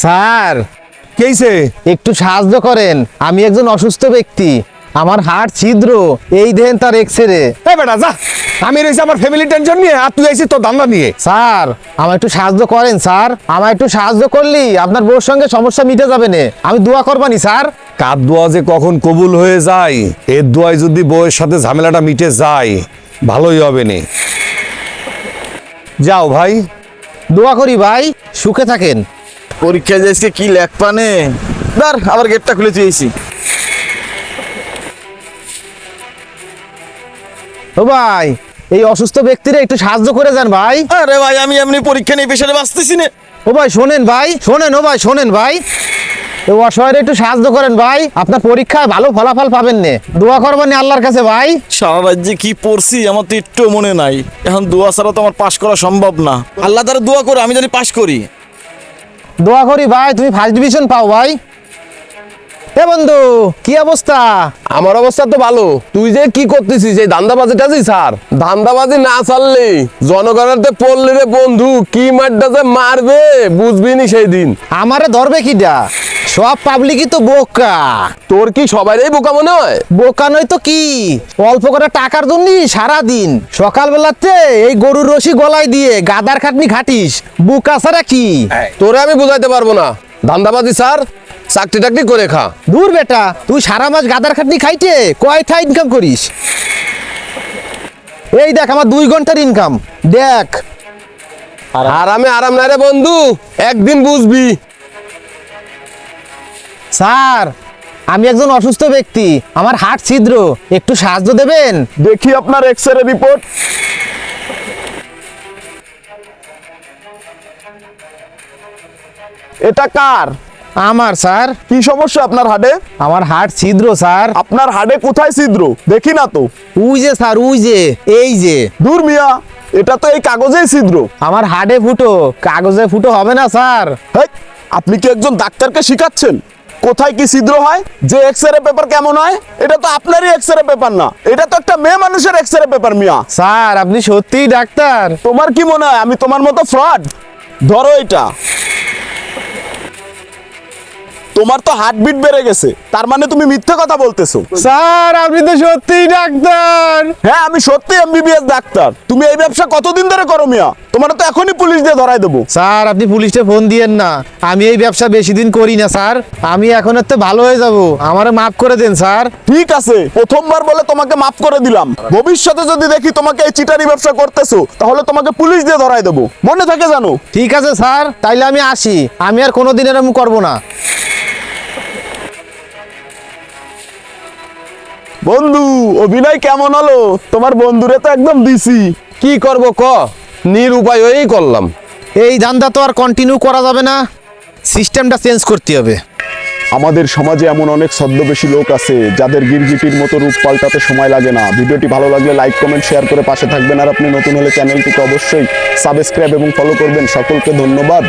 Sir. কেইছে একটু সাহায্য করেন। আমি একজন অসুস্থ ব্যক্তি। আমার হাড় ছিদ্র। এই দেন তার এক্স রে এই বেটা যা। আমি রয়েছি আমার ফ্যামিলি টেনশন নিয়ে আর তুই আইছিস তোর দান্দা নিয়ে। স্যার আমার একটু সাহায্য করেন স্যার। আমার একটু সাহায্য করলি আপনার বউর সঙ্গে সমস্যা মিটে যাবে না। আমি দোয়া করবানি স্যার। কার দোয়া যে কখন কবুল হয়ে যায় এর দোয়ায় যদি বউয়ের সাথে ঝামেলাটা মিটে যায় ভালোই হবে নি। যাও ভাই। দোয়া করি ভাই সুখে থাকেন। পরীক্ষায় যে আজকে কি লেখ পানে? আবার গেটটা খুলে দিয়েছি ও ভাই এই অসুস্থ ব্যক্তিরা একটু সাহায্য করে যান ভাই। আরে ভাই আমি এমনি পরীক্ষা নিয়ে পেশারে বাঁচতেছি না। ও ভাই শোনেন ভাই শোনেন ও ভাই শোনেন ভাই। অসহায়ের একটু সাহায্য করেন ভাই। আপনার পরীক্ষায় ভালো ফলাফল পাবেন নে। দোয়া করবেন আল্লাহর কাছে ভাই। সারা রাজ্যে কি পড়ছি আমার তো একটু মনে নাই। এখন দোয়া ছাড়া তো আমার পাশ করা সম্ভব না। আল্লাহ তারা দোয়া করে আমি জানি পাশ করি। দোয়া করি ভাই তুমি ফার্স্ট ডিভিশন পাও ভাই। এ বন্ধু কি অবস্থা? আমার অবস্থা তো ভালো। তুই যে কি করতেছিস এই ধান্দাবাজিটা যে স্যার? ধান্দাবাজি না চাললে জনগণের তে পড়লি রে বন্ধু কি মারটা যে মারবে বুঝবি নি সেই দিন। আমারে ধরবে কিডা? সব পাবলিকই তো বোকা। তোর কি সবারই বোকা মনে হয়? বোকা নয় তো কি? অল্প করে টাকার জন্য সারা দিন সকালবেলাতে এই গরুর রশি গলায় দিয়ে গাদার খাটনি খাটিস বোকা ছাড়া কি? তোরে আমি বুঝাইতে পারব না। ধান্দাবাজি স্যার। চাকরি টাকরি করে খা। দূর বেটা তুই সারা মাস গাদার খাটনি খাইতে কয়টা ইনকাম করিস? এই দেখ আমার দুই ঘণ্টার ইনকাম দেখ। আরামে আরাম না রে বন্ধু। একদিন বুঝবি। স্যার আমি একজন অসুস্থ ব্যক্তি। আমার হার্ট ছিদ্র একটু সাহায্য দেবেন? দেখি আপনার এক্স রে রিপোর্ট এটা কার? আমার স্যার। কি সমস্যা আপনার হাড়ে? আমার হার্ট ছিদ্র স্যার। আপনার হাড়ে কোথায় ছিদ্র? দেখি না তো। উই যে স্যার উই যে এই যে। দূর মিয়া এটা তো এই কাগজেই ছিদ্র। আমার হাড়ে ফুটো কাগজে ফুটো হবে না স্যার। হেই, আপনি কি একজন ডাক্তারকে শিখাচ্ছেন? কোথায় কি ছিদ্র হয়? যে এক্স রে পেপার কেমন হয়? এটা তো আপনারই এক্স রে পেপার না। এটা তো একটা মেয়ে মানুষের এক্স রে পেপার মিয়া। স্যার আপনি সত্যিই ডাক্তার। তোমার কি মনে হয়? আমি তোমার মতো ফ্রড ধরো এটা। তোমার তো হার্টবিট বেড়ে গেছে। তার মানে তুমি মিথ্যে কথা বলতেছো। স্যার আপনি তো সত্যিই ডাক্তার। হ্যাঁ আমি সত্যি এমবিবিএস ডাক্তার। তুমি এই ব্যবসা কতদিন ধরে করো মিয়া? তোমার তো এখনই পুলিশ দিয়ে ধরাই দেবো। স্যার আপনি পুলিশে ফোন দিয়েন না। আমি এই ব্যবসা বেশি দিন করি না স্যার। আমি এখন একটু ভালো হয়ে যাব। আমারে মাফ করে দেন স্যার। ঠিক আছে প্রথমবার বলে তোমাকে মাফ করে দিলাম। ভবিষ্যতে যদি দেখি তোমাকে এই চিটারি ব্যবসা করতেছো তাহলে তোমাকে পুলিশ দিয়ে ধরাই দেবো। মনে থাকে জানো? ঠিক আছে স্যার। তাইলে আমি আসি। আমি আর কোনোদিন এরকম করব না। বন্ধু অভিনয় কেমন হলো? তোমার বন্ধুরে তো একদম দিছি। কি করব ক? নির উপায় হয়েই করলাম। এই ধান্দা তো আর কন্টিনিউ করা যাবে না। সিস্টেমটা চেঞ্জ করতে হবে। আমাদের সমাজে এমন অনেক ছদ্মবেশী লোক আছে যাদের গিরগিটির মতো রূপ পাল্টাতে সময় লাগে না। ভিডিওটি ভালো লাগলে লাইক কমেন্ট শেয়ার করে পাশে থাকবেন। আর আপনি নতুন হলে চ্যানেলটিকে অবশ্যই সাবস্ক্রাইব এবং ফলো করবেন। সকলকে ধন্যবাদ।